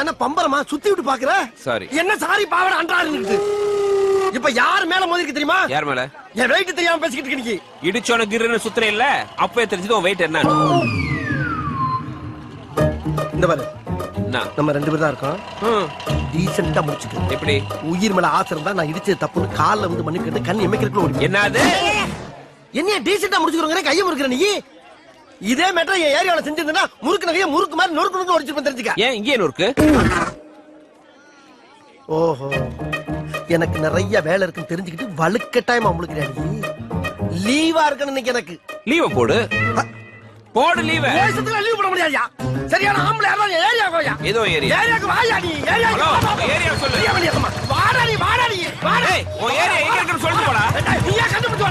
என்ன பம்பரமா சுத்தி விட்டு பாக்குற? Sorry. என்ன சாரி பாவட அன்றாரு இப்ப யார் மேல மோதிருக்கு தெரியுமா? யார் மேல? என் வெயிட் தெரியாம பேசிக்கிட்டு இருக்க நீ. இடிச்சோன கிருன்னு சுத்துற இல்ல? அப்பவே தெரிஞ்சது உன் வெயிட் என்ன இந்த பாரு. என்ன? நம்ம ரெண்டு பேர் தான் இருக்கோம். ம், டீசெண்டா முடிச்சுக்க. எப்படி? உயிர் மேல ஆசை இருந்தா நான் இடிச்சது தப்புன்னு கால்ல வந்து கேட்டு கண் எமைக்கிறதுக்குள்ள என்னது? என்னைய டீசெண்டா முடிச்சுக்கிறோங்க கையை முறுக்கிற நீ? இதே மேட்டர் என் ஏரியாவில் செஞ்சிருந்தா முறுக்கு நகைய முறுக்கு மாதிரி நொறுக்கு நொறுக்கு உடைச்சிருப்பேன் தெரிஞ்சுக்க. ஏன் இங்கே நூறுக்கு? ஓஹோ. எனக்கு நிறைய வேலை இருக்குன்னு தெரிஞ்சுக்கிட்டு வலுக்கட்டாயமா முழுக்கிறேன் லீவா இருக்கணும் இன்னைக்கு எனக்கு. லீவ போடு. போடு லீவ தேசத்துல லீவ் போட முடியாதுயா சரியான ஆம்பளை யாரும் ஏரியா கோயா ஏதோ ஏரியா. ஏரியாக்கு வாயா நீ. ஏரியா சொல்லு. ஏரியா வெளியேத்தமா. வாடா நீ வாடா. நீ வாடா உன் ஏரியா எங்க இருக்குன்னு சொல்லிட்டு போடா. நீயே கண்டுபிடிச்சு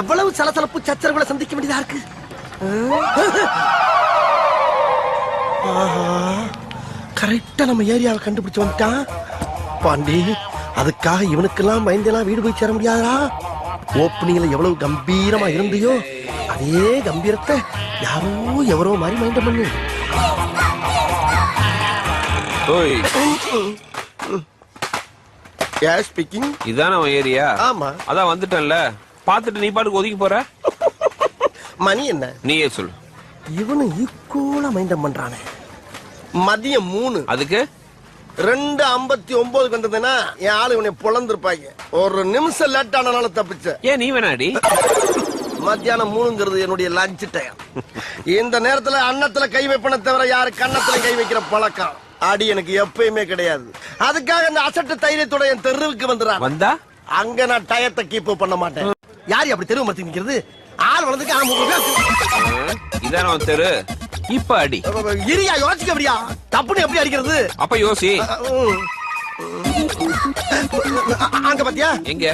எவ்வளவு சலசலப்பு சச்சரவுகளை சந்திக்க வேண்டியதா இருக்கு? கரெக்டா நம்ம ஏரியாவை கண்டுபிடிச்சு வந்துட்டான். பாண்டி அதுக்காக இவனுக்கெல்லாம் பயந்தெல்லாம் வீடு போய் சேர முடியாதா? ஓப்பனிங்ல எவ்வளவு கம்பீரமா இருந்தியோ அதே கம்பீரத்தை யாரோ எவரோ மாதிரி மைண்ட் பண்ணு. யார் ஸ்பீக்கிங் இதான ஏரியா ஆமா. அதான் வந்துட்டேன்ல. பாத்துட்டு நீ பாட்டுக்கு ஒதுக்கி போற? மணி என்ன? நீயே சொல்லு. இவனு ஈக்குவலா மைண்டம் பண்றானே. மதியம் மூணு. அதுக்கு? ரெண்டு ஐம்பத்தி ஒன்பதுக்கு வந்ததுன்னா என் ஆளு இவனை பொழந்திருப்பாங்க. ஒரு நிமிஷம் லேட் ஆனால தப்பிச்ச ஏன் நீ வேணாடி? மத்தியானம் மூணுங்கிறது என்னுடைய லஞ்ச் டைம் இந்த நேரத்துல அன்னத்துல கை வைப்பன தவிர யாரு கன்னத்துல கை வைக்கிற பழக்கம்? அடி எனக்கு எப்பயுமே கிடையாது. அதுக்காக இந்த அசட்டு தைரியத்தோட என் தெருவுக்கு வந்துடுறான் வந்தா? அங்க நான் டயத்தை கீப் பண்ண மாட்டேன். யார் அப்படி தெருவு மரத்துக்கு நிக்கிறது? ஆள் வளர்ந்துக்கு ஆ, இதான உன் தெரு? இப்ப அடி. இரியா யோசிக்க அப்படியா? தப்புன்னு எப்படி அடிக்கிறது? அப்ப யோசி. அங்க பாத்தியா? எங்க?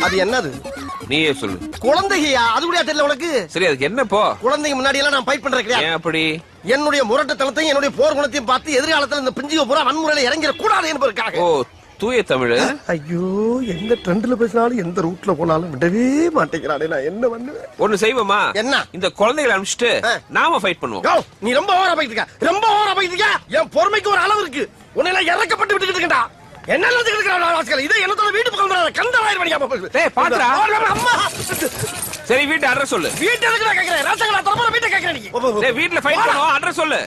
அது என்னது? நீயே சொல்லு. குழந்தையா அது கூட தெரியல உனக்கு? சரி அதுக்கு என்ன போ? குழந்தைங்க முன்னாடி எல்லாம் நான் ஃபைட் பண்றேன் ஏன் அப்படி? என்னுடைய முரட்டுத்தனத்தையும் என்னுடைய போர் குணத்தையும் பார்த்து எதிர்காலத்துல இந்த பிஞ்சுக பூரா வன்முறையில இறங்கிட கூடாது என்பதற்காக. ஓ தூய தமிழ் ஐயோ எந்த ட்ரெண்ட்ல பேசினாலும் எந்த ரூட்ல போனாலும் விடவே மாட்டேங்கிறானே நான் என்ன பண்ணுவேன்? ஒண்ணு செய்வோமா? என்ன? இந்த குழந்தைகளை அனுப்பிச்சிட்டு. நாம ஃபைட் பண்ணுவோம். நீ ரொம்ப ஓவரா போயிட்டு இருக்க. ரொம்ப ஓவரா போயிட்டு இருக்க என் பொறுமைக்கு ஒரு அளவு இருக்கு. உன்னை எல்லாம் இறக்கப்பட்டு விட்டுக்கிட்டு இருக்கா என்ன இதே என்னத்தோட வீட்டு பக்கம் கந்தராயிரம் மணிக்கா பாத்துடா. அம்மா. சரி வீட்டு அட்ரஸ் சொல்லு. வீட்டு எதுக்கு நான் கேக்குறேன். வீட்டை கேக்குறேன் நீ. வீட்ல ஃபைட் பண்ணுவோம். அட்ரஸ் சொல்லு.